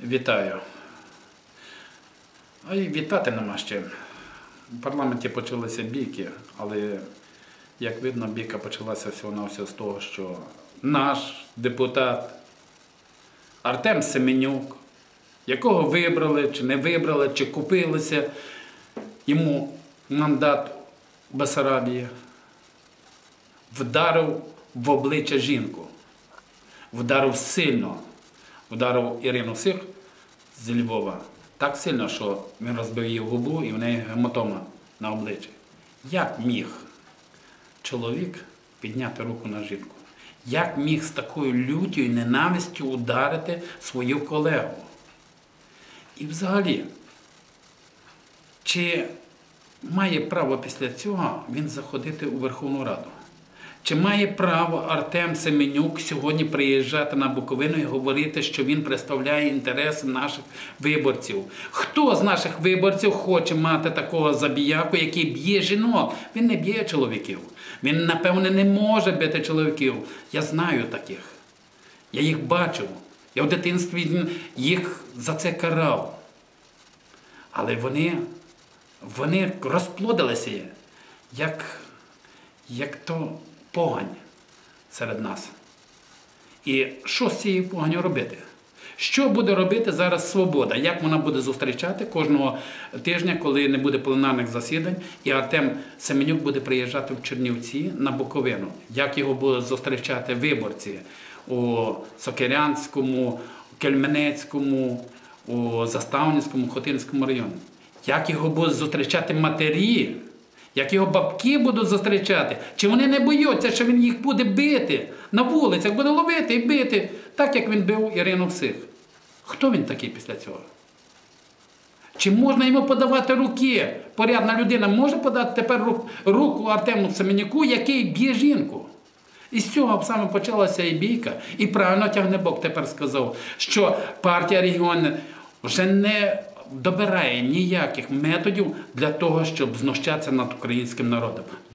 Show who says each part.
Speaker 1: Вітаю. А вітати нема чим. У парламенті почалися бійки, але, як видно, бійка почалася всього-навсього з того, що наш депутат Артем Семенюк, якого вибрали, чи не вибрали, чи купилися йому мандат в Басарабії, вдарив в обличчя жінку. Вдарив сильно. Вдарив Ірину Сих з Львова так сильно, що він розбив її губу і в неї гематома на обличчі. Як міг чоловік підняти руку на жінку? Як міг з такою люттю і ненавистю ударити свою колегу? І взагалі, чи має право після цього він заходити у Верховну Раду? Чи має право Артем Семенюк сьогодні приїжджати на Буковину і говорити, що він представляє інтереси наших виборців? Хто з наших виборців хоче мати такого забіяку, який б'є жінок? Він не б'є чоловіків. Він, напевне, не може бити чоловіків. Я знаю таких. Я їх бачив. Я в дитинстві їх за це карав. Але вони, вони розплодилися, як, як то погань серед нас. І що з цією поганню робити? Що буде робити зараз свобода? Як вона буде зустрічати кожного тижня, коли не буде пленарних засідань, і Артем Семенюк буде приїжджати в Чернівці на Буковину? Як його будуть зустрічати виборці у Сокирянському, Кельменецькому, у Заставницькому, Хотинському районі? Як його будуть зустрічати матері? Як його бабки будуть зустрічати, чи вони не бояться, що він їх буде бити на вулицях, буде ловити і бити, так як він бив Ірину всіх. Хто він такий після цього? Чи можна йому подавати руки? Порядна людина може подати тепер руку Артему Семенюку, який б'є жінку? І з цього саме почалася і бійка. І правильно Тягнебок тепер сказав, що партія регіону вже не добирає ніяких методів для того, щоб знущатися над українським народом.